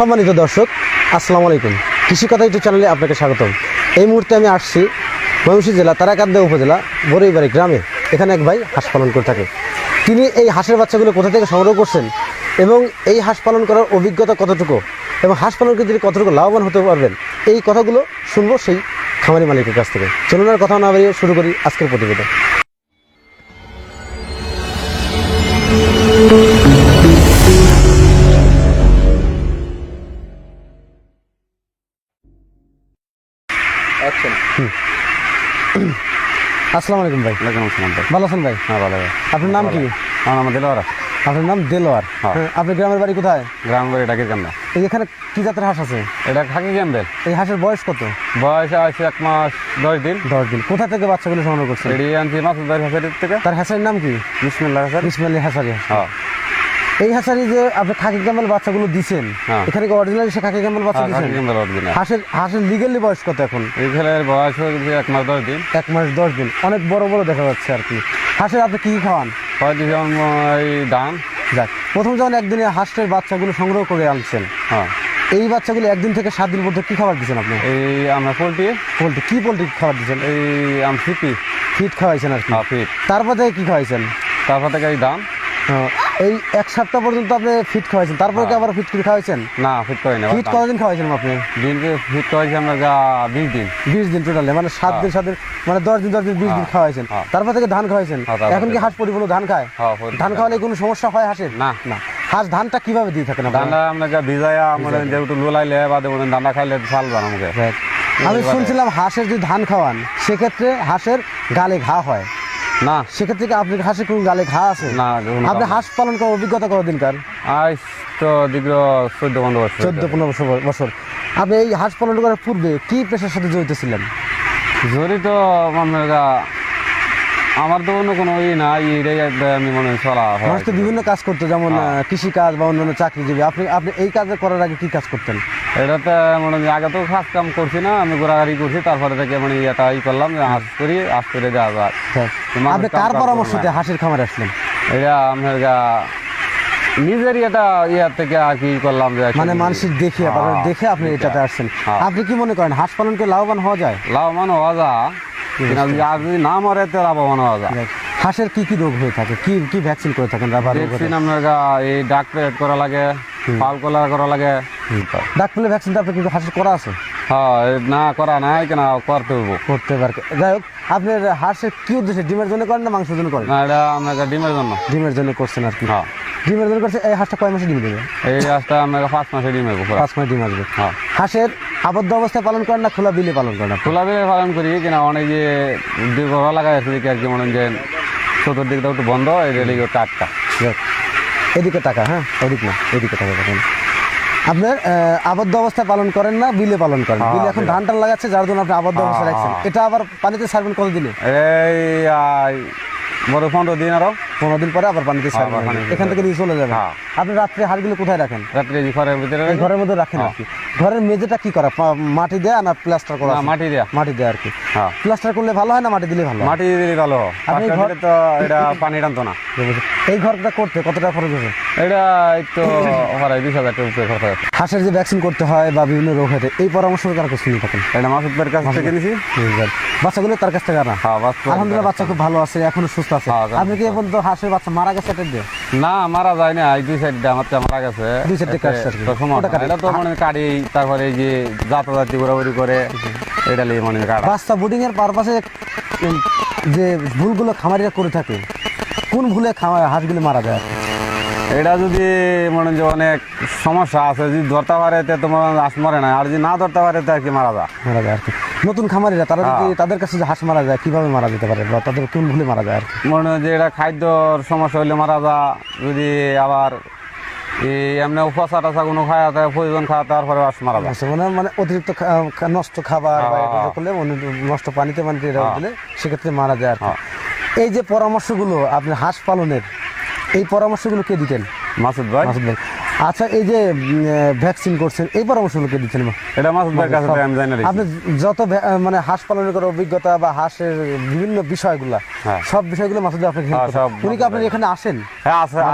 সম্মানিত দর্শক, আসসালামু আলাইকুম। কৃষি কথা ইউটিউব চ্যানেলে আপনাকে স্বাগতম। এই মুহূর্তে আমি আসছি ময়মনসিংহ জেলা, তারাকান্দা উপজেলা বরইবাড়ি গ্রামে। এখানে এক ভাই হাঁস পালন করে থাকে। তিনি এই হাঁসের বাচ্চাগুলো কোথা থেকে সংগ্রহ করছেন এবং এই হাঁস পালন করার অভিজ্ঞতা কতটুকু এবং হাঁস পালন করে তিনি কতটুকু লাভবান হতে পারবেন? এই কথাগুলো শুনব সেই খামারি মালিকের কাছ থেকে। চলুন আর কথা না বাড়িয়ে শুরু করি আজকের প্রতিবেদন। আসসালামু আলাইকুম ভাই। ওয়ালাইকুম আসসালাম ভাই। ভালো আছেন ভাই? হ্যাঁ ভালো ভাই। আপনার নাম কি? আমার নাম দিলওয়ারা আপনার নাম দেলোয়ার। হ্যাঁ। হ্যাঁ, আপনার গ্রামের বাড়ি কোথায়? গ্রাম বাড়ি ডাকির কান্দা এই এখানে কি জাতের হাঁস আছে? এটা খাকি ক্যাম্বেল এই হাঁসের বয়স কত? বয়স আছে এক মাস দশ দিন। দশ দিন। কোথা থেকে বাচ্চাগুলো সংগ্রহ করছে এটি আনছি মাসুদার হাসারির থেকে। তার হাঁসের নাম কি? বিসমিল্লাহ হাসারি। ইসমাইলি হাঁসারি। হাঁস। হ্যাঁ। এই হাঁসারি যে আপনি খাকি ক্যামেল বাচ্চাগুলো দিছেন হ্যাঁ। এখানে কি অরিজিনাল সে খাকি ক্যামেল বাচ্চা হ্যাঁ, দিছেন? ক্যাম্বেল অরিজিনাল হাঁসের হাঁসের লিগেলি বয়স কত এখন? এই খেলের বয়স হয়েছে এক মাস দশ দিন। এক মাস দশ দিন। অনেক বড় বড় দেখা যাচ্ছে আর কি। হাঁসের আপনি কি কি খাওয়ান দিন যেমন এই ধান যাক প্রথম যখন একদিনে হাঁসের বাচ্চাগুলো সংগ্রহ করে আনছেন হ্যাঁ। এই বাচ্চাগুলো একদিন থেকে সাত দিন মধ্যে কি খাবার দিচ্ছেন আপনি? এই আমরা পোলট্রি। পোলট্রি কি পোলট্রি খাবার দিচ্ছেন এই আম সিপি ফিট খাওয়াইছেন আর কি। হ্যাঁ ফিট। তারপর থেকে কি খাওয়াইছেন? তারপর থেকে এই ধান এই এক সপ্তাহ পর্যন্ত আপনি ফিট খাওয়াইছেন তারপরে কি আবার ফিট করে খাওয়াইছেন? না ফিট করি না ফিট কতদিন খাওয়াইছেন আপনি? দিনকে ফিট করেছি আমরা গা বিশ দিন। বিশ দিন টোটালে মানে সাত দিন সাত দিন মানে দশ দিন দশ দিন বিশ দিন হ্যাঁ, খাওয়াইছেন। হ্যাঁ। তারপর থেকে ধান খাওয়াইছেন? হ্যাঁ, এখন কি হাঁস পরিপূর্ণ ধান খায়? হ্যাঁ ধান খাওয়ালে কোনো সমস্যা হয় হাঁসের? না। না। হাঁস ধানটা কীভাবে দিয়ে থাকেন? ধানটা আমরা গা ভিজাইয়া আমরা যেহেতু লোলাইলে বা দেবো ধানটা খাইলে ফাল বানা দেখ, আমি শুনছিলাম হাঁসের যদি ধান খাওয়ান সেক্ষেত্রে হাঁসের গালে ঘা হয়। না। সেক্ষেত্রে কি আপনি হাঁসের কোন গালে ঘা আছে? না আপনি হাঁস পালন করার অভিজ্ঞতা কতদিন দিনকার আজ তো দীর্ঘ চোদ্দ পনেরো বছর চোদ্দ পনেরো বছর বছর। আপনি এই হাঁস পালন করার পূর্বে কি পেশার সাথে জড়িত ছিলেন? জড়িত গা আমার তো অন্য কোনো ই না একটা আমি মনে হয় চলা মানুষ তো বিভিন্ন কাজ করতো যেমন হ্যাঁ। কৃষি কাজ বা অন্যান্য চাকরিজীবী। আপনি আপনি এই কাজ করার আগে কি কাজ করতেন? এটাতে মনে হয় আগে তো কাজ কাম করছি না আমি ঘোরাঘুরি করছি তারপরে থেকে মানে এটা ই করলাম যে আজ করি আজ করে যাওয়া যায়। হ্যাঁ। আপনি কার পরামর্শতে। হাঁসের খামারে আসলেন? এটা আপনার গা নিজেরই এটা ইয়ার থেকে আর কি করলাম যে মানে মানসিক দেখে হ্যাঁ, দেখে আপনি এটাতে আসছেন। আপনি কি মনে করেন হাঁস পালন করে লাভবান হওয়া যায়? লাভবান হওয়া যা কিন্তু যদি আর যদি না মরে তো লাভবান হওয়া হাঁসের কি কি রোগ হয়ে থাকে? কি কি ভ্যাকসিন করে থাকেন? ভ্যাকসিন আপনার এই ডাক প্লেট করা লাগে পাল কলার করা লাগে। ডাক পেলে ভ্যাকসিনটা আপনার কিন্তু হাঁসের করা আছে? হ্যাঁ না করা নাই কেন করতে হইব। করতে পারে যাই হোক আপনার হাঁসের কি উদ্দেশ্যে? ডিমের জন্য করেন না মাংসের জন্য করেন? না এটা আপনার ডিমের জন্য। ডিমের জন্য করছেন আর কি। হ্যাঁ। ডিমের জন্য করছে এই হাঁসটা কয় মাসে ডিম দেবে? এই গাছটা আপনার পাঁচ মাসে ডিমের পুকুর পাঁচ মাস ডিম আসবে। হ্যাঁ। হাঁসের আবদ্ধ অবস্থায় পালন করেন না খোলা বিলে পালন করেন? খোলা বিলে পালন করি কিনা অনেক দীর্ঘ লাগাই আছে আর কি মনে যে চতুর্দিকটা একটু বন্ধ রেলিগে টাটকা। এদিকে টাকা হ্যাঁ? ওদিক না এদিকে টাকা দেখেন আপনার আবদ্ধ অবস্থায় পালন করেন না বিলে পালন করেন? হ্যাঁ, বিলে এখন বিলে। ধান টান লাগাচ্ছে যার জন্য আপনি আবদ্ধ অবস্থায় হ্যাঁ, রাখছেন। এটা আবার পানিতে ছাড়বেন কত দিনে এই বড় পনেরো দিন আরও। পনেরো দিন পরে আবার পানিতে ছাড়বেন এখান থেকে নিয়ে চলে যাবেন হ্যাঁ। আপনি রাত্রে হাড়গুলো কোথায় রাখেন? রাত্রে ঘরের ভিতরে ঘরের মধ্যে রাখেন আর কি। ঘরের মেঝেটা কি করা? মাটি দেয়া না প্লাস্টার করা মাটি দেয়া। মাটি দেয়া আর কি। হ্যাঁ। প্লাস্টার করলে ভালো হয় না মাটি দিলে ভালো মাটি দিলে ভালো। আপনি ঘর- তো এটা পানি টানতো না। এই ঘরটা করতে কত টাকা খরচ হবে? এটা তো হয় বিশ হাজার টাকা খরচ আছে হাঁসের যে ভ্যাকসিন করতে হয় বা বিভিন্ন রোগ হতে এই পরামর্শ কার কাছে শুনে থাকেন এটা মাসুদ ভাইয়ের কাছ থেকে নিছি। বাচ্চাগুলো তার কাছ থেকে আনা? হ্যাঁ আলহামদুলিল্লাহ বাচ্চা খুব ভালো আছে এখনও সুস্থ আছে। হ্যাঁ, আপনি কি এখন তো হাঁসের বাচ্চা মারা গেছে এটা দিয়ে? না মারা যায় না এই দুই সাইড আমার মারা গেছে। দুই side কাটছে তো। এটা মানে কাটি তারপরে এই যে যাতাযাতি ঘোরাঘুরি করে এটা লিয়ে মানে কাটা। বাচ্চা বুডিং এর পারপাসে যে ভুলগুলো খামারিরা করে থাকে কোন ভুলে হাঁসগুলো মারা যায়? এটা যদি মনে যে অনেক সমস্যা আছে যদি ধরতে পারে তোমার আস মরে না। আর যদি না ধরতে পারে তে আর কি মারা যা মারা যায় আর কি। নতুন খামারিরা তারা যদি হ্যাঁ। তাদের কাছে যে হাঁস মারা যায় কীভাবে মারা যেতে পারে বা তাদের কোন ভুলে মারা যায় আর কি মনে হয় যে এটা খাদ্যর সমস্যা হইলে মারা যা যদি আবার এই এমনি উপসা টাসা কোনো খাওয়া থাকে প্রয়োজন খাওয়া তারপরে আস মারা যায় আচ্ছা, মানে মানে অতিরিক্ত নষ্ট খাবার বা এটা হ্যাঁ। করলে নষ্ট পানিতে পানিতে এটা হ্যাঁ। দিলে সেক্ষেত্রে মারা যায় আর কি। এই যে পরামর্শগুলো আপনি হাঁস পালনের এই পরামর্শগুলো কে দিতেন মাসুদ ভাই মাসুদ ভাই আচ্ছা এই যে ভ্যাকসিন করছেন এই পরামর্শ লোকে দিচ্ছেন এটা কাছে আমি জানি না আপনি যত মানে হাঁস পালনের করার অভিজ্ঞতা বা হাঁসের বিভিন্ন বিষয়গুলো হ্যাঁ। সব বিষয়গুলো মাসুদ আপনাকে হ্যাঁ, করেন। উনি কি আপনি এখানে আসেন হ্যাঁ। আসেন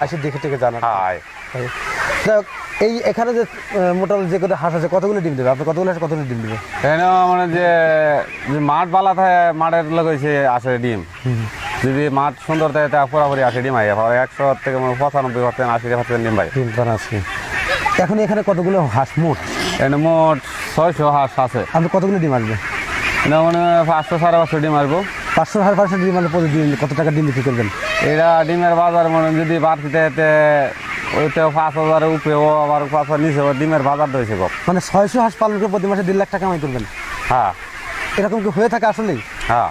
আসে দেখে টেকে জানান আয়। যাই হোক, এই এখানে যে মোটামুটি যে কত হাঁস আছে কতগুলো ডিম দেবে? আপনি কতগুলো হাঁস কতগুলো ডিম দেবে? এখানে মানে যে মাঠ বালা থাকে মাঠের লোক হয়েছে আসে ডিম। যদি মাঠ সুন্দর থাকে তা পুরাপুরি আসে ডিম আইয়া। হয় একশো থেকে মানে পঁচানব্বই পার্সেন্ট আশি পার্সেন্ট ডিম পাই ডিম এখন এখানে কতগুলো হাঁস মোট? এখানে মোট ছয়শো হাঁস আছে। আপনি কতগুলো ডিম আসবে? এটা মানে পাঁচশো সাড়ে পাঁচশো ডিম আসব। পাঁচশো সাড়ে পাঁচশো ডিম আসলে প্রতিদিন কত টাকা ডিম বিক্রি করবেন? এটা ডিমের বাজার মানে যদি বাড়তিতে ওইতে পাঁচ হাজারের উপরেও আবার পাঁচ হাজার নিচে ডিমের বাজার রয়েছে গো। মানে ছয়শো হাঁস পালন করে প্রতি মাসে দেড় লাখ টাকা কামাই করবেন? হ্যাঁ। এরকম কি হয়ে থাকে আসলেই? হ্যাঁ।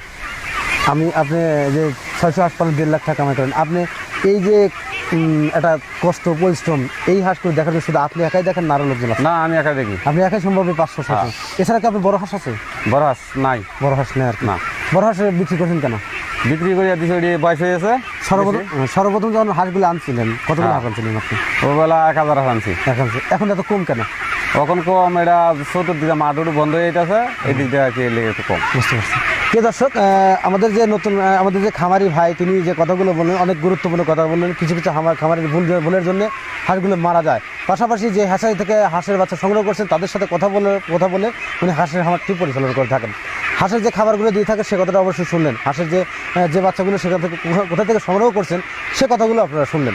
আমি আপনি যে ছয়শো হাঁস পালন দেড় লাখ টাকা কামাই করেন আপনি এই যে একটা কষ্ট পরিশ্রম এই হাঁসগুলো দেখার জন্য শুধু আপনি একাই দেখেন না আরও লোকজন না আমি একা দেখি। আপনি একাই সম্ভব পাঁচশো সাতশো হ্যাঁ। এছাড়া কি আপনি বড় হাঁস আছে? বড় হাঁস নাই। বড় হাঁস নেই আর না। বড় হাঁস বিক্রি করছেন কেন? বিক্রি করে দিছে বয়স হয়েছে সর্বপ্রথম সর্বপ্রথম যখন হাঁসগুলো আনছিলেন কতগুলো হ্যাঁ। হাঁস আনছিলেন আপনি? ও বেলা এক হাজার হাঁস আনছি। এখন এখন এত কম কেন? তখন কম এটা চতুর্দিকে মাঠ উঠু বন্ধ হয়ে যেতেছে এই দিক দিয়ে আর কি লেগে একটু কম। বুঝতে পারছি। প্রিয় দর্শক আমাদের যে নতুন আমাদের যে খামারি ভাই তিনি যে কথাগুলো বললেন অনেক গুরুত্বপূর্ণ কথা বললেন কিছু কিছু আমার খামারের ভুল ভুলের জন্য হাঁসগুলো মারা যায়। পাশাপাশি যে হাঁসারি থেকে হাঁসের বাচ্চা সংগ্রহ করছেন তাদের সাথে কথা বলে কথা বলে উনি হাঁসের খামারটি পরিচালনা করে থাকেন। হাঁসের যে খাবারগুলো দিয়ে থাকে, সে কথাটা অবশ্যই শুনলেন। হাঁসের যে যে বাচ্চাগুলো সেখান থেকে, কোথা- থেকে সংগ্রহ করছেন, সে কথাগুলো আপনারা শুনলেন।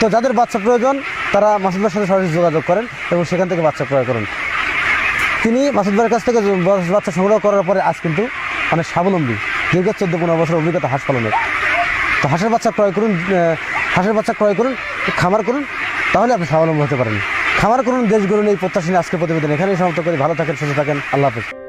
তো যাদের বাচ্চা প্রয়োজন, তারা মাসুদ ভাইয়ের সাথে সরাসরি যোগাযোগ করেন এবং সেখান থেকে বাচ্চা ক্রয় করেন। তিনি মাসুদ কাছ থেকে বাচ্চা সংগ্রহ করার পরে আজ কিন্তু অনেক স্বাবলম্বী, দীর্ঘ চোদ্দ পনেরো বছর অভিজ্ঞতা হাঁস পালনের। তো হাঁসের বাচ্চা ক্রয় করুন হাঁসের বাচ্চা ক্রয় করুন, খামার করুন, তাহলে আপনি স্বাবলম্বী হতে পারেন। খামার করুন, দেশ গড়ুন, এই প্রত্যাশী আজকে প্রতিবেদন এখানেই সমাপ্ত করি। ভালো থাকেন, সুস্থ থাকেন, আল্লাহ হাফেজ।